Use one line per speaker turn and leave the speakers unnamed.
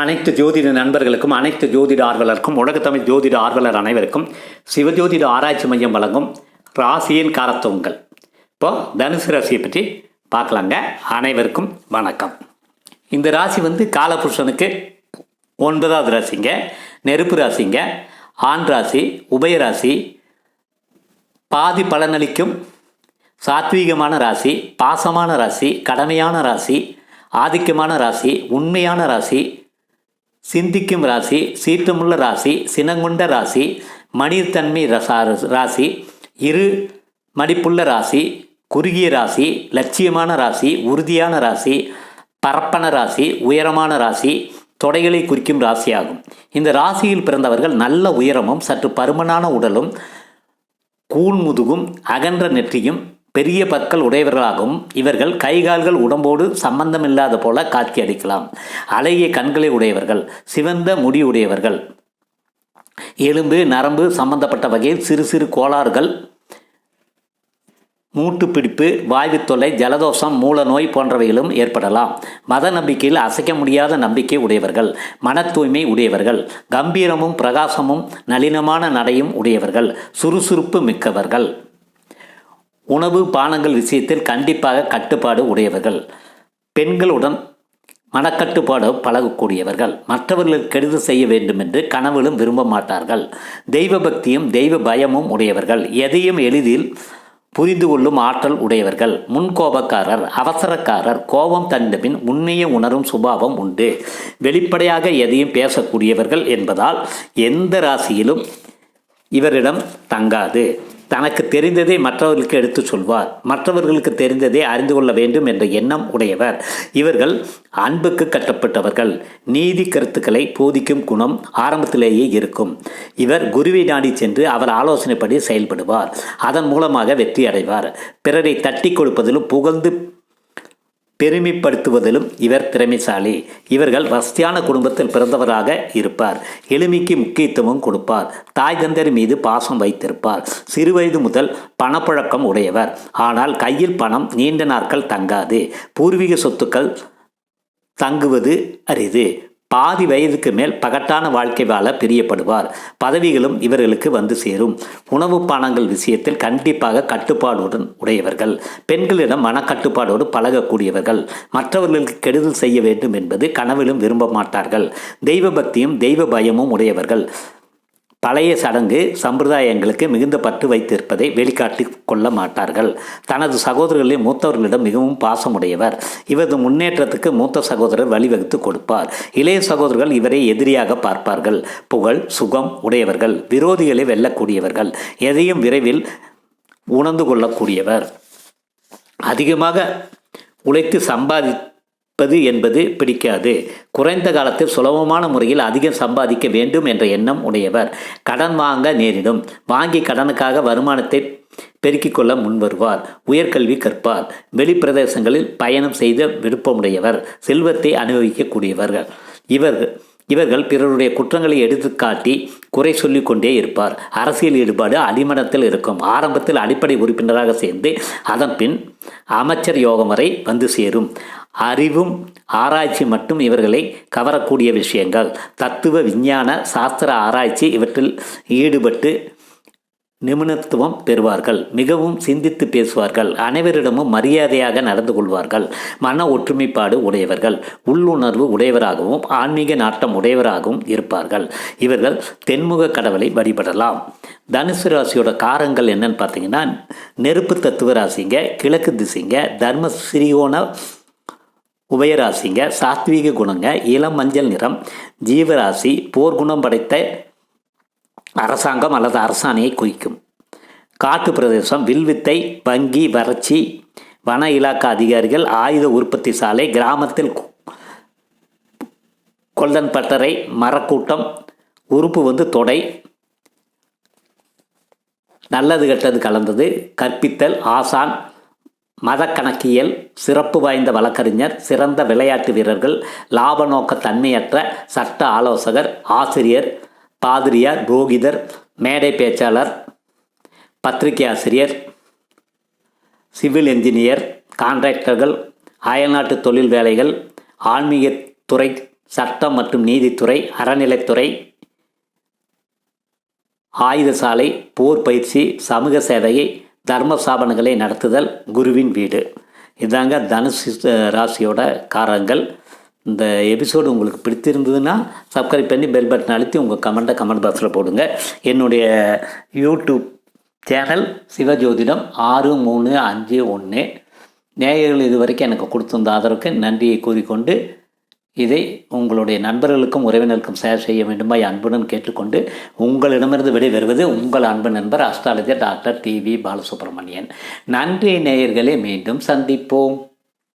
அனைத்து ஜோதிட நண்பர்களுக்கும் அனைத்து ஜோதிட ஆர்வலருக்கும் உலகத்தமிழ் ஜோதிட ஆர்வலர் அனைவருக்கும் சிவஜோதிட ஆராய்ச்சி மையம் வழங்கும் ராசியின் காரத்துவங்கள் இப்போது தனுசு ராசியை பற்றி பார்க்கலாங்க. அனைவருக்கும் வணக்கம். இந்த ராசி வந்து காலபுருஷனுக்கு ஒன்பதாவது ராசிங்க. நெருப்பு ராசிங்க. ஆண் ராசி உபயராசி பாதி பலனளிக்கும் சாத்வீகமான ராசி பாசமான ராசி கடமையான ராசி ஆதிக்கமான ராசி உண்மையான ராசி சிந்திக்கும் ராசி சீற்றமுள்ள ராசி சினங்குண்ட ராசி மணிர்தன்மை ரசா ராசி இரு மடிப்புள்ள ராசி குறுகிய ராசி லட்சியமான ராசி உறுதியான ராசி பரப்பன ராசி உயரமான ராசி தொடைகளை குறிக்கும் ராசியாகும். இந்த ராசியில் பிறந்தவர்கள் நல்ல உயரமும் சற்று பருமனான உடலும் கூழ்முதுகும் அகன்ற நெற்றியும் பெரிய பற்கள் உடையவர்களாகவும் இவர்கள் கைகால்கள் உடம்போடு சம்பந்தமில்லாத போல காட்சி அடிக்கலாம் அழகிய கண்களை உடையவர்கள் சிவந்த முடி உடையவர்கள் எலும்பு நரம்பு சம்பந்தப்பட்ட வகையில் சிறு சிறு கோளாறுகள் மூட்டுப்பிடிப்பு வாய்வு தொல்லை ஜலதோஷம் மூல நோய் போன்றவைகளும் ஏற்படலாம். மத நம்பிக்கையில் அசைக்க முடியாத நம்பிக்கை உடையவர்கள் மன தூய்மை உடையவர்கள் கம்பீரமும் பிரகாசமும் நளினமான நடையும் உடையவர்கள் சுறுசுறுப்பு மிக்கவர்கள். உணவு பானங்கள் விஷயத்தில் கண்டிப்பாக கட்டுப்பாடு உடையவர்கள். பெண்களுடன் மனக்கட்டுப்பாடு பழகக்கூடியவர்கள். மற்றவர்களுக்கு கெடுதல் செய்ய வேண்டும் என்று கனவிலும் விரும்ப மாட்டார்கள். தெய்வ பக்தியும் தெய்வ பயமும் உடையவர்கள். எதையும் எளிதில் புரிந்து கொள்ளும் ஆற்றல் உடையவர்கள். முன்கோபக்காரர் அவசரக்காரர் கோபம் தண்டபின் உண்மையை உணரும் சுபாவம் உண்டு. வெளிப்படையாக எதையும் பேசக்கூடியவர்கள் என்பதால் எந்த ராசியிலும் இவரிடம் தங்காது. தனக்கு தெரிந்ததை மற்றவர்களுக்கு எடுத்துச் சொல்வார். மற்றவர்களுக்கு தெரிந்ததை அறிந்து கொள்ள வேண்டும் என்ற எண்ணம் உடையவர். இவர்கள் அன்புக்கு கட்டப்பட்டவர்கள். நீதி கருத்துக்களை போதிக்கும் குணம் ஆரம்பத்திலேயே இருக்கும். இவர் குருவை நாடி சென்று அவர் ஆலோசனைப்படி செயல்படுவார். அதன் மூலமாக வெற்றி அடைவார். பிறரை தட்டி கொடுப்பதிலும் புகழ்ந்து பெருமைப்படுத்துவதிலும் இவர் திறமைசாலி. இவர்கள் வசதியான குடும்பத்தில் பிறந்தவராக இருப்பார். எளிமைக்கு முக்கியத்துவம் கொடுப்பார். தாய் தந்தர் மீது பாசம் வைத்திருப்பார். சிறுவயது முதல் பணப்பழக்கம் உடையவர். ஆனால் கையில் பணம் நீண்ட நாட்கள் தங்காது. பூர்வீக சொத்துக்கள் தங்குவது அரிது. பாதி வயதுக்கு மேல் பகட்டான வாழ்க்கை வாழ பிரியப்படுவார். பதவிகளும் இவர்களுக்கு வந்து சேரும். உணவு பானங்கள் விஷயத்தில் கண்டிப்பாக கட்டுப்பாடுடன் உடையவர்கள். பெண்களிடம் மனக்கட்டுப்பாடோடு பழகக்கூடியவர்கள். மற்றவர்களுக்கு கெடுதல் செய்ய வேண்டும் என்பது கனவிலும் விரும்ப மாட்டார்கள். தெய்வ பக்தியும் தெய்வ பயமும் உடையவர்கள். பழைய சடங்கு சம்பிரதாயங்களுக்கு மிகுந்த பற்று வைத்திருப்பதை வெளிக்காட்டி கொள்ள மாட்டார்கள். தனது சகோதரர்களின் மூத்தவர்களிடம் மிகவும் பாசமுடையவர். இவரது முன்னேற்றத்துக்கு மூத்த சகோதரர் வழிவகுத்து கொடுப்பார். இளைய சகோதரர்கள் இவரை எதிரியாக பார்ப்பார்கள். புகழ் சுகம் உடையவர்கள் விரோதிகளை வெல்லக்கூடியவர்கள் எதையும் விரைவில் உணர்ந்து கொள்ளக்கூடியவர். அதிகமாக உழைத்து சம்பாதிப்பது என்பது பிடிக்காது. குறைந்த காலத்தில் சுலபமான முறையில் அதிகம் சம்பாதிக்க வேண்டும் என்ற எண்ணம் உடையவர். கடன் வாங்க நேரிடும். வாங்கி கடனுக்காக வருமானத்தை பெருக்கிக் கொள்ள முன்வருவார் உயர்கல்வி கற்பார். வெளிப்பிரதேசங்களில் பயணம் செய்த விருப்பமுடையவர். செல்வத்தை அனுபவிக்கக்கூடியவர்கள். இவர் இவர்கள் பிறருடைய குற்றங்களை எடுத்துக்காட்டி குறை சொல்லிக் கொண்டே இருப்பார். அரசியல் ஈடுபாடு அடிமனத்தில் இருக்கும். ஆரம்பத்தில் அடிப்படை உறுப்பினராக சேர்ந்து அதன் பின் அமைச்சர் யோகம் வரை வந்து சேரும். அறிவும் ஆராய்ச்சி மட்டும் இவர்களை கவரக்கூடிய விஷயங்கள். தத்துவ விஞ்ஞான சாஸ்திர ஆராய்ச்சி இவற்றில் ஈடுபட்டு நிபுணத்துவம் பெறுவார்கள் மிகவும் சிந்தித்து பேசுவார்கள் அனைவரிடமும் மரியாதையாக நடந்து கொள்வார்கள் மன ஒற்றுமைப்பாடு உடையவர்கள் உள்ளுணர்வு உடையவராகவும் ஆன்மீக நாட்டம் உடையவராகவும் இருப்பார்கள். இவர்கள் தென்முக கடவுளை வழிபடலாம். தனுசு ராசியோட காரங்கள் என்னன்னு பார்த்தீங்கன்னா நெருப்பு தத்துவ ராசிங்க கிழக்கு திசைங்க தர்ம சிறியோன உபயராசிங்க சாத்வீக குணங்க இளம் மஞ்சள் நிறம் ஜீவராசி போர்க்குணம் படைத்த அரசாங்கம் அல்லது அரசாணையை குறிக்கும். காட்டு பிரதேசம் வில்வித்தை வங்கி வறட்சி வன இலாக்கா அதிகாரிகள் ஆயுத உற்பத்தி சாலை கிராமத்தில் கொல்லன் பட்டறை மரக்கூட்டம் உறுப்பு வந்து தொடை நல்லது கெட்டது கலந்தது கற்பித்தல் ஆசான் மத கணக்கியல் சிறப்பு வாய்ந்த வழக்கறிஞர் சிறந்த விளையாட்டு வீரர்கள் லாப நோக்க தன்மையற்ற சட்ட ஆலோசகர் ஆசிரியர் பாதிரியார் புரோகிதர் மேடை பேச்சாளர் பத்திரிகை ஆசிரியர் சிவில் என்ஜினியர் கான்ட்ராக்டர்கள் அயல்நாட்டு தொழில் வேலைகள் ஆன்மீகத்துறை சட்டம் மற்றும் நீதித்துறை அறநிலைத்துறை ஆயுதசாலை போர் பயிற்சி சமூக சேவையை தர்ம ஸ்தாபனங்களை நடத்துதல் குருவின் வீடு. இதாங்க தனுசு ராசியோட காரங்கள் இந்த எபிசோடு உங்களுக்கு பிடித்திருந்ததுன்னா சப்ஸ்கிரைப் பண்ணி பெல் பட்டன் அழுத்தி உங்கள் கமெண்ட்டை கமெண்ட் பாக்ஸில் போடுங்க. என்னுடைய யூடியூப் சேனல் சிவஜோதிடம் ஆறு மூணு அஞ்சு ஒன்று நேயர்கள் இது வரைக்கும் எனக்கு கொடுத்திருந்த ஆதரவுக்கு நன்றியை கூறிக்கொண்டு இதை உங்களுடைய நண்பர்களுக்கும் உறவினருக்கும் ஷேர் செய்ய வேண்டுமா அன்புடன் கேட்டுக்கொண்டு உங்களிடமிருந்து விடைபெறுவது உங்கள் அன்பு நண்பர் அஸ்ட்ராலஜர் டாக்டர் டிவி பாலசுப்ரமணியன். நன்றி நேயர்களே மீண்டும் சந்திப்போம்.